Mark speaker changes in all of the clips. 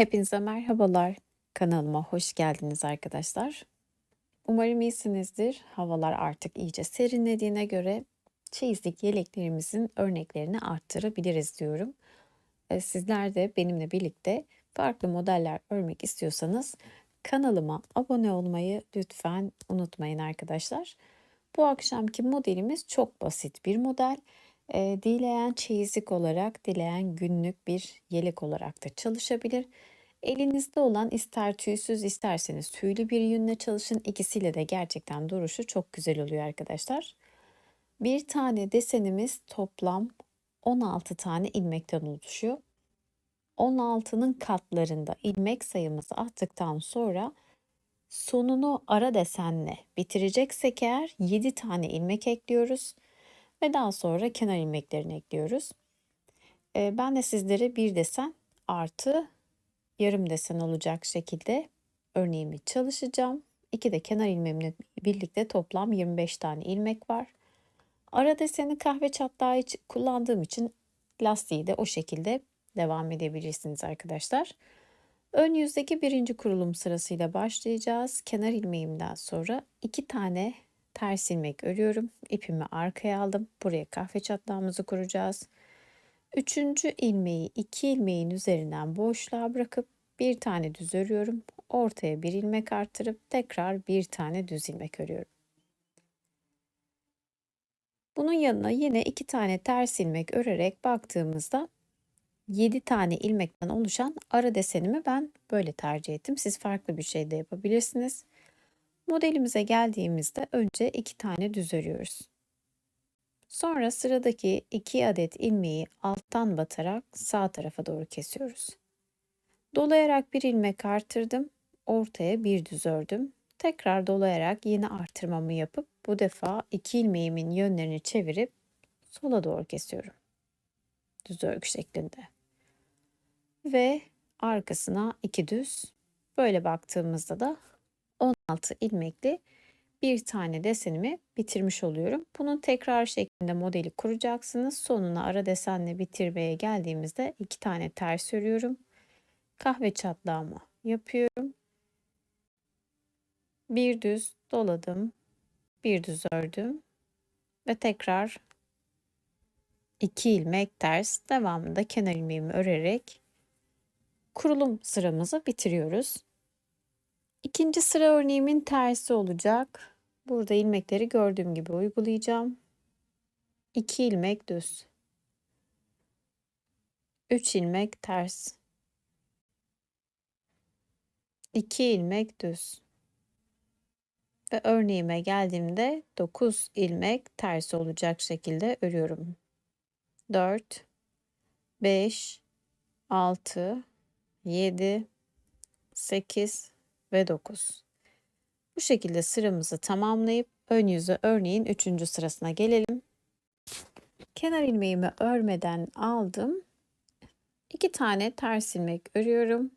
Speaker 1: Hepinize merhabalar. Kanalıma hoş geldiniz arkadaşlar. Umarım iyisinizdir. Havalar artık iyice serinlediğine göre çeyizlik yeleklerimizin örneklerini arttırabiliriz diyorum. E, Sizler de benimle birlikte farklı modeller örmek istiyorsanız kanalıma abone olmayı lütfen unutmayın arkadaşlar. Bu akşamki modelimiz çok basit bir model. E, dileyen çeyizlik olarak, dileyen günlük bir yelek olarak da çalışabilir. Elinizde olan ister tüysüz isterseniz tüylü bir yünle çalışın. İkisiyle de gerçekten duruşu çok güzel oluyor arkadaşlar. Bir tane desenimiz toplam 16 tane ilmekten oluşuyor. 16'nın katlarında ilmek sayımızı attıktan sonra sonunu ara desenle bitireceksek eğer 7 tane ilmek ekliyoruz ve daha sonra kenar ilmeklerini ekliyoruz. Ee, ben de sizlere bir desen artı yarım desen olacak şekilde örneğimi çalışacağım. İki de kenar ilmeğimle birlikte toplam 25 tane ilmek var. Ara deseni kahve çatlağı için kullandığım için lastiği de o şekilde devam edebilirsiniz arkadaşlar. Ön yüzdeki birinci kurulum sırasıyla başlayacağız. Kenar ilmeğimden sonra iki tane ters ilmek örüyorum. İpimi arkaya aldım. Buraya kahve çatlağımızı kuracağız. Üçüncü ilmeği iki ilmeğin üzerinden boşluğa bırakıp bir tane düz örüyorum. Ortaya bir ilmek arttırıp tekrar bir tane düz ilmek örüyorum. Bunun yanına yine iki tane ters ilmek örerek baktığımızda 7 tane ilmekten oluşan ara desenimi ben böyle tercih ettim. Siz farklı bir şey de yapabilirsiniz. Modelimize geldiğimizde önce iki tane düz örüyoruz. Sonra sıradaki iki adet ilmeği alttan batarak sağ tarafa doğru kesiyoruz. Dolayarak bir ilmek artırdım. Ortaya bir düz ördüm. Tekrar dolayarak yine artırmamı yapıp bu defa iki ilmeğimin yönlerini çevirip sola doğru kesiyorum. Düz örgü şeklinde. Ve arkasına iki düz. Böyle baktığımızda da 16 ilmekli bir tane desenimi bitirmiş oluyorum. Bunun tekrar şeklinde modeli kuracaksınız. Sonuna ara desenle bitirmeye geldiğimizde iki tane ters örüyorum. Kahve çatlağımı yapıyorum. Bir düz doladım. Bir düz ördüm. Ve tekrar iki ilmek ters devamında kenar ilmeğimi örerek kurulum sıramızı bitiriyoruz. İkinci sıra örneğimin tersi olacak. Burada ilmekleri gördüğüm gibi uygulayacağım. 2 ilmek düz. 3 ilmek ters. 2 ilmek düz. Ve örneğime geldiğimde 9 ilmek ters olacak şekilde örüyorum. 4 5 6 7 8 ve 9. Bu şekilde sıramızı tamamlayıp ön yüzü örneğin 3. sırasına gelelim. Kenar ilmeğimi örmeden aldım. 2 tane ters ilmek örüyorum.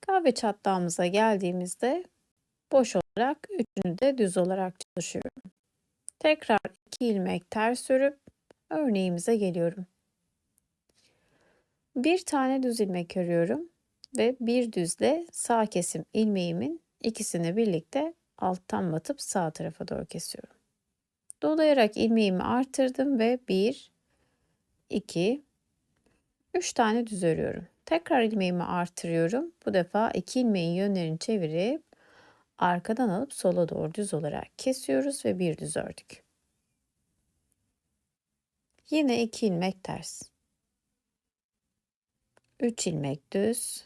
Speaker 1: Kahve çatlağımıza geldiğimizde boş olarak üçünü de düz olarak çalışıyorum. Tekrar 2 ilmek ters örüp örneğimize geliyorum. Bir tane düz ilmek örüyorum ve bir düzle sağ kesim ilmeğimin ikisini birlikte alttan batıp sağ tarafa doğru kesiyorum. Dolayarak ilmeğimi artırdım ve 1 2 3 tane düz örüyorum. Tekrar ilmeğimi artırıyorum. Bu defa iki ilmeğin yönlerini çevirip arkadan alıp sola doğru düz olarak kesiyoruz ve bir düz ördük. Yine iki ilmek ters. 3 ilmek düz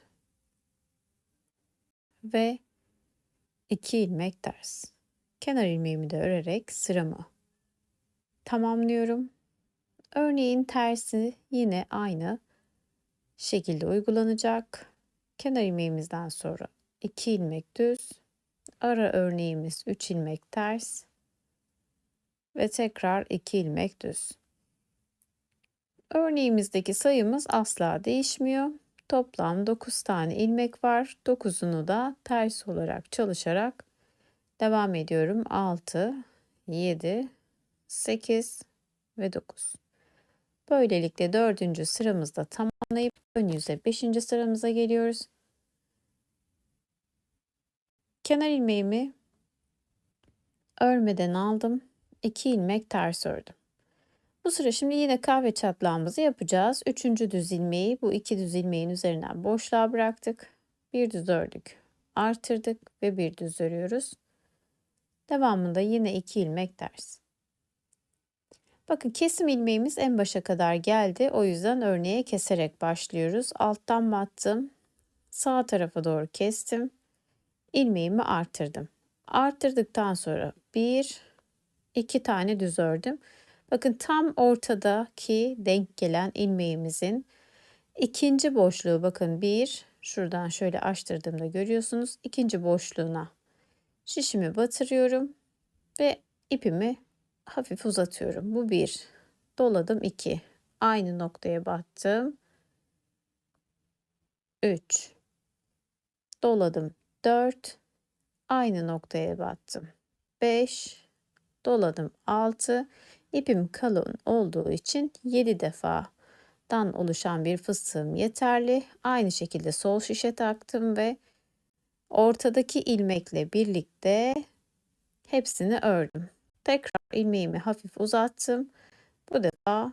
Speaker 1: ve 2 ilmek ters. Kenar ilmeğimi de örerek sıramı tamamlıyorum. Örneğin tersi yine aynı şekilde uygulanacak. Kenar ilmeğimizden sonra 2 ilmek düz, ara örneğimiz 3 ilmek ters ve tekrar 2 ilmek düz. Örneğimizdeki sayımız asla değişmiyor. Toplam 9 tane ilmek var. 9'unu da ters olarak çalışarak devam ediyorum. 6, 7, 8 ve 9. Böylelikle dördüncü sıramızda tamamlayıp ön yüze beşinci sıramıza geliyoruz. Kenar ilmeğimi örmeden aldım. 2 ilmek ters ördüm. Bu sıra şimdi yine kahve çatlağımızı yapacağız. Üçüncü düz ilmeği bu iki düz ilmeğin üzerinden boşluğa bıraktık. Bir düz ördük. Artırdık ve bir düz örüyoruz. Devamında yine iki ilmek ters. Bakın kesim ilmeğimiz en başa kadar geldi. O yüzden örneğe keserek başlıyoruz. Alttan battım. Sağ tarafa doğru kestim. ilmeğimi artırdım. Arttırdıktan sonra bir, iki tane düz ördüm. Bakın tam ortadaki denk gelen ilmeğimizin ikinci boşluğu bakın bir şuradan şöyle açtırdığımda görüyorsunuz. ikinci boşluğuna şişimi batırıyorum ve ipimi hafif uzatıyorum. Bu bir. Doladım iki. Aynı noktaya battım. Üç. Doladım dört. Aynı noktaya battım. Beş. Doladım altı. İpim kalın olduğu için 7 defadan oluşan bir fıstığım yeterli. Aynı şekilde sol şişe taktım ve ortadaki ilmekle birlikte hepsini ördüm. Tekrar ilmeğimi hafif uzattım. Bu defa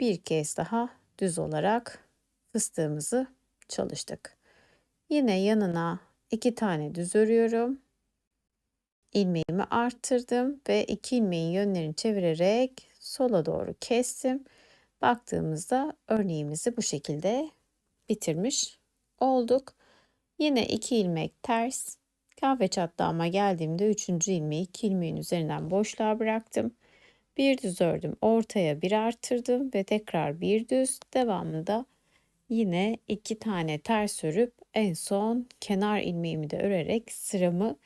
Speaker 1: bir kez daha düz olarak fıstığımızı çalıştık. Yine yanına iki tane düz örüyorum ilmeğimi arttırdım ve iki ilmeğin yönlerini çevirerek sola doğru kestim. Baktığımızda örneğimizi bu şekilde bitirmiş olduk. Yine iki ilmek ters. Kahve çatlağıma geldiğimde üçüncü ilmeği iki ilmeğin üzerinden boşluğa bıraktım. Bir düz ördüm. Ortaya bir arttırdım ve tekrar bir düz. Devamında yine iki tane ters örüp en son kenar ilmeğimi de örerek sıramı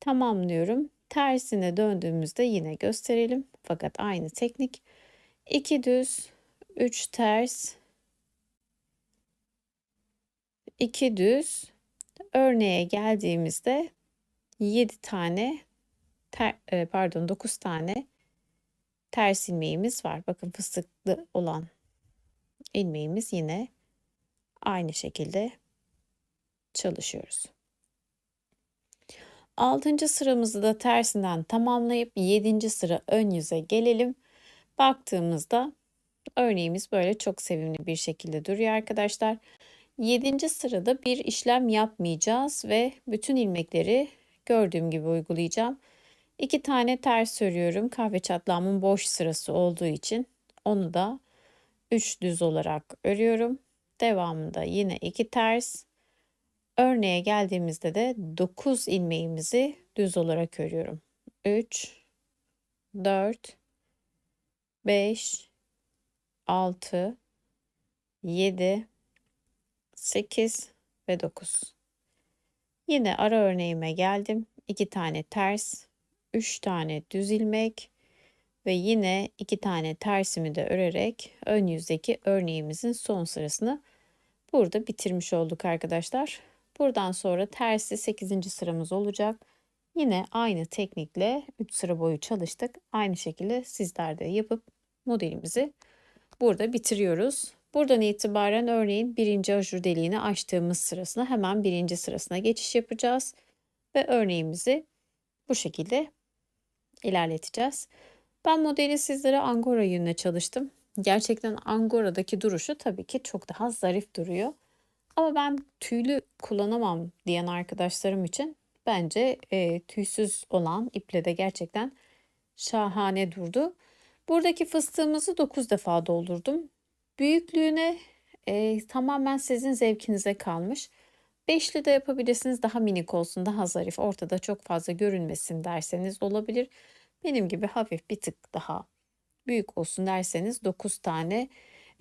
Speaker 1: tamamlıyorum. Tersine döndüğümüzde yine gösterelim. Fakat aynı teknik. 2 düz, 3 ters, 2 düz. Örneğe geldiğimizde 7 tane ter, e, pardon 9 tane ters ilmeğimiz var. Bakın fıstıklı olan ilmeğimiz yine aynı şekilde çalışıyoruz. Altıncı sıramızı da tersinden tamamlayıp yedinci sıra ön yüze gelelim. Baktığımızda örneğimiz böyle çok sevimli bir şekilde duruyor arkadaşlar. Yedinci sırada bir işlem yapmayacağız ve bütün ilmekleri gördüğüm gibi uygulayacağım. İki tane ters örüyorum. Kahve çatlağımın boş sırası olduğu için onu da 3 düz olarak örüyorum. Devamında yine iki ters Örneğe geldiğimizde de 9 ilmeğimizi düz olarak örüyorum. 3 4 5 6 7 8 ve 9. Yine ara örneğime geldim. 2 tane ters, 3 tane düz ilmek ve yine 2 tane tersimi de örerek ön yüzdeki örneğimizin son sırasını burada bitirmiş olduk arkadaşlar. Buradan sonra tersi 8. sıramız olacak. Yine aynı teknikle 3 sıra boyu çalıştık. Aynı şekilde sizler de yapıp modelimizi burada bitiriyoruz. Buradan itibaren örneğin birinci ajur deliğini açtığımız sırasına hemen birinci sırasına geçiş yapacağız. Ve örneğimizi bu şekilde ilerleteceğiz. Ben modeli sizlere Angora yünle çalıştım. Gerçekten Angora'daki duruşu tabii ki çok daha zarif duruyor. Ama ben tüylü kullanamam diyen arkadaşlarım için bence e, tüysüz olan iple de gerçekten şahane durdu. Buradaki fıstığımızı 9 defa doldurdum. Büyüklüğüne e, tamamen sizin zevkinize kalmış. Beşli de yapabilirsiniz daha minik olsun daha zarif ortada çok fazla görünmesin derseniz olabilir. Benim gibi hafif bir tık daha büyük olsun derseniz 9 tane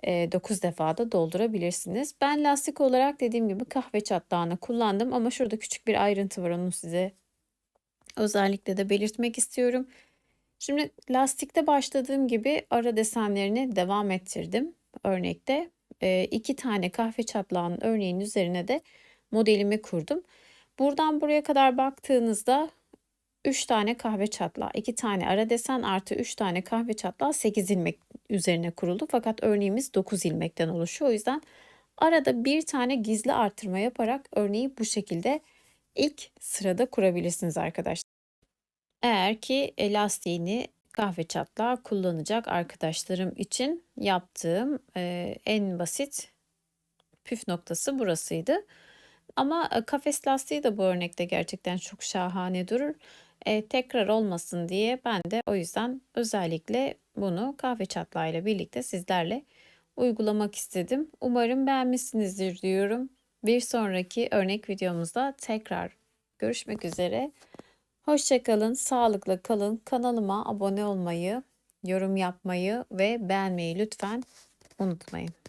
Speaker 1: 9 defa da doldurabilirsiniz. Ben lastik olarak dediğim gibi kahve çatlağını kullandım ama şurada küçük bir ayrıntı var onu size özellikle de belirtmek istiyorum. Şimdi lastikte başladığım gibi ara desenlerini devam ettirdim örnekte. iki tane kahve çatlağının örneğin üzerine de modelimi kurdum. Buradan buraya kadar baktığınızda 3 tane kahve çatlağı, 2 tane ara desen artı 3 tane kahve çatlağı 8 ilmek üzerine kuruldu. Fakat örneğimiz 9 ilmekten oluşuyor. O yüzden arada bir tane gizli artırma yaparak örneği bu şekilde ilk sırada kurabilirsiniz arkadaşlar. Eğer ki e, lastiğini kahve çatlağı kullanacak arkadaşlarım için yaptığım e, en basit püf noktası burasıydı. Ama e, kafes lastiği de bu örnekte gerçekten çok şahane durur. E, tekrar olmasın diye ben de o yüzden özellikle bunu kahve çatlağıyla birlikte sizlerle uygulamak istedim. Umarım beğenmişsinizdir diyorum. Bir sonraki örnek videomuzda tekrar görüşmek üzere. Hoşçakalın, sağlıkla kalın. Kanalıma abone olmayı, yorum yapmayı ve beğenmeyi lütfen unutmayın.